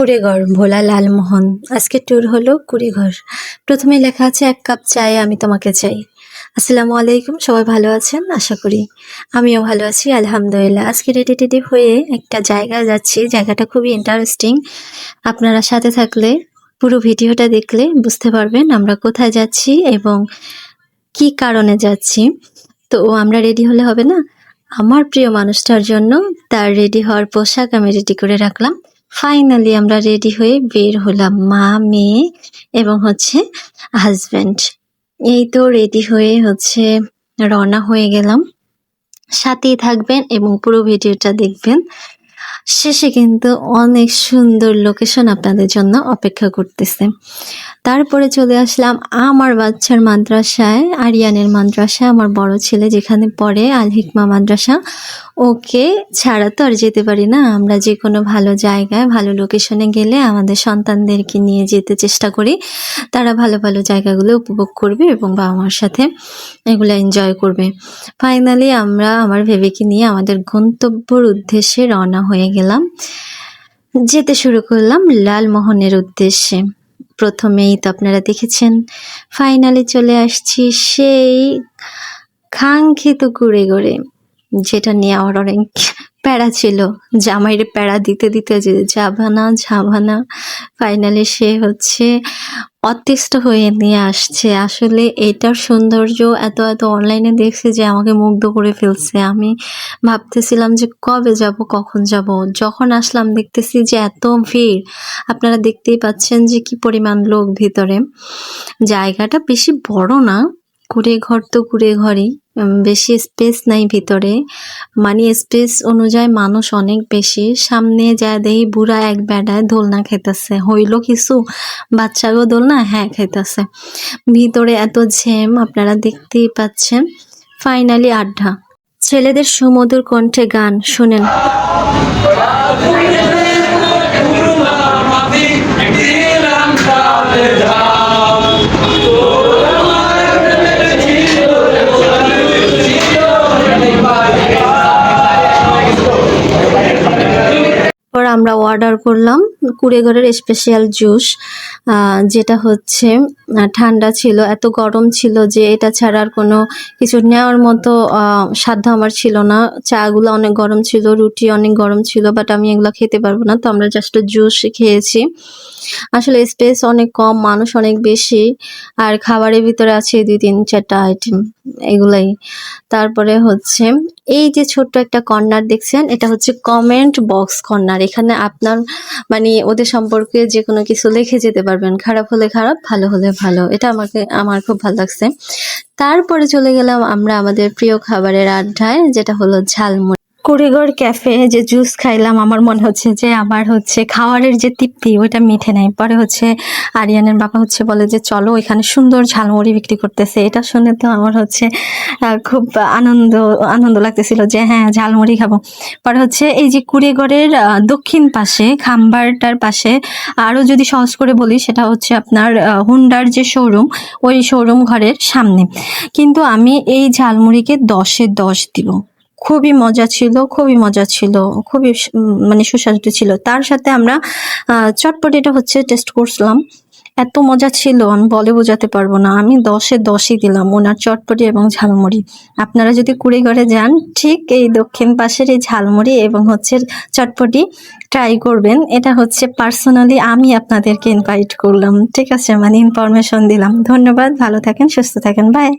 কুড়েঘর, ভোলা লালমোহন। আজকে ট্যুর হলো কুড়েঘর। প্রথমে লেখা আছে, এক কাপ চায় আমি তোমাকে চাই। আসসালামু আলাইকুম, সবাই ভালো আছেন? আশা করি আমিও ভালো আছি, আলহামদুলিল্লাহ। আজকে রেডি টেডি হয়ে একটা জায়গায় যাচ্ছি। জায়গাটা খুবই ইন্টারেস্টিং আপনারা সাথে থাকলে, পুরো ভিডিওটা দেখলে বুঝতে পারবেন আমরা কোথায় যাচ্ছি এবং কি কারণে যাচ্ছি। তো আমরা রেডি হলে হবে না? আমার প্রিয় মানুষটার জন্য তার রেডি হওয়ার পোশাক আমি রেডি করে রাখলাম। ফাইনালি আমরা রেডি হয়ে বের হলাম মা, মেয়ে এবং হচ্ছে হাজব্যান্ড এই তো রেডি হয়ে হচ্ছে রওনা হয়ে গেলাম। সাথেই থাকবেন এবং পুরো ভিডিওটা দেখবেন। শেষে কিন্তু অনেক সুন্দর লোকেশন আপনাদের জন্য অপেক্ষা করতেছে। তারপরে চলে আসলাম আমার বাচ্চার মাদ্রাসায়, আরিয়ানের মাদ্রাসা, আমার বড় ছেলে যেখানে পড়ে আল হিকমা মাদ্রাসা। ওকে, ছাড়া তো আর যেতে পারি না। আমরা যে কোনো ভালো জায়গায়, ভালো লোকেশনে গেলে আমাদের সন্তানদেরকে নিয়ে যেতে চেষ্টা করি। তারা ভালো ভালো জায়গাগুলো উপভোগ করবে এবং বাবা মার সাথে এগুলো এনজয় করবে। ফাইনালি আমরা আমার ভেবেকে নিয়ে আমাদের গন্তব্যর উদ্দেশ্যে রওনা হয়ে গেলাম। যেতে শুরু করলাম লালমোহনের উদ্দেশ্যে। প্রথমেই তো আপনারা দেখেছেন ফাইনালি চলে আসছি সেই কাঙ্ক্ষিত কুড়ে গড়ে যেটা নিয়ে আমার অনেক প্যারা ছিল। জামাইরে প্যারা দিতে দিতে যে যাবানা, ঝাবানা ফাইনালি সে হচ্ছে অতিষ্ঠ হয়ে নিয়ে আসছে। আসলে এটার সৌন্দর্য এত এত অনলাইনে দেখছে যে আমাকে মুগ্ধ করে ফেলছে। আমি ভাবতেছিলাম যে কবে যাব, কখন যাব? যখন আসলাম দেখতেছি যে এত ভিড়। আপনারা দেখতেই পাচ্ছেন যে কি পরিমাণ লোক ভিতরে। জায়গাটা বেশি বড় না কুড়ে ঘর তো কুড়ে ঘরই বেশি স্পেস নাই ভিতরে। মানে স্পেস অনুযায়ী মানুষ অনেক বেশি। সামনে যা দেই বুড়া এক বেড়ায় দোলনা খেতেছে হইল কিছু বাচ্চাগো দোলনা হ্যাঁ খেতেছে ভিতরে এত ঝেম আপনারা দেখতেই পাচ্ছেন। ফাইনালি আড্ডা। ছেলেদের সুমধুর কণ্ঠে গান, শুনেন। আমরা অর্ডার করলাম কুড়েঘরের স্পেশাল জুস যেটা হচ্ছে ঠান্ডা ছিল, এত গরম ছিল যে এটা ছাড়া আর কোনো কিছু নেওয়ার মতো সাধ্য আমার ছিল না। চাগুলো অনেক গরম ছিল, রুটি অনেক গরম ছিল বাট আমি এগুলো খেতে পারব না। তো আমরা জাস্ট জুস খেয়েছি। আসলে স্পেস অনেক কম, মানুষ অনেক বেশি, আর খাবারের ভিতরে আছে দুই, তিন, চারটা আইটেম এগুলাই। তারপরে হচ্ছে, এই যে ছোট্ট একটা কর্নার দেখছেন, এটা হচ্ছে কমেন্ট বক্স কর্নার এখানে আপনার মানে ওদের সম্পর্কে যে কোনো কিছু লিখে যেতে পারবেন। খারাপ হলে খারাপ, ভালো হলে ভালো। এটা আমাকে, আমার খুব ভালো লাগছে। তারপরে চলে গেলাম আমরা আমাদের প্রিয় খাবারের আড্ডায়, যেটা হলো ঝালমুড়ি। কুড়িগড় ক্যাফে যে জুস খাইলাম, আমার মনে হচ্ছে যে আমার হচ্ছে খাওয়ারের যে তৃপ্তি, ওইটা মিঠে নাই। পরে হচ্ছে আরিয়ানের বাবা হচ্ছে বলে যে, চলো, এখানে সুন্দর ঝালমুড়ি বিক্রি করতেছে। এটা শুনে তো আমার হচ্ছে খুব আনন্দ আনন্দ লাগতেছিল যে হ্যাঁ ঝালমুড়ি খাব। পরে হচ্ছে এই যে কুড়িগড়ের দক্ষিণ পাশে, খাম্বারটার পাশে, আরও যদি সহজ করে বলি, সেটা হচ্ছে আপনার হুন্ডার যে শোরুম, ওই শোরুম ঘরের সামনে। কিন্তু আমি এই ঝালমুড়িকে দশে দশ দিব। খুবই মজা ছিল খুবই মজা ছিল খুবই মানে সুস্বাদু ছিল। তার সাথে আমরা আহ, চটপটিটা হচ্ছে টেস্ট করছিলাম। এত মজা ছিল আমি বলে বোঝাতে পারব না। আমি দশে দশই দিলাম ওনার চটপটি এবং ঝালমুড়ি। আপনারা যদি কুড়িঘরে যান ঠিক এই দক্ষিণ পাশের এই ঝালমুড়ি এবং হচ্ছে চটপটি ট্রাই করবেন। এটা হচ্ছে পার্সোনালি আমি আপনাদেরকে ইনভাইট করলাম। ঠিক আছে মানে ইনফরমেশন দিলাম। ধন্যবাদ ভালো থাকেন সুস্থ থাকেন। বাই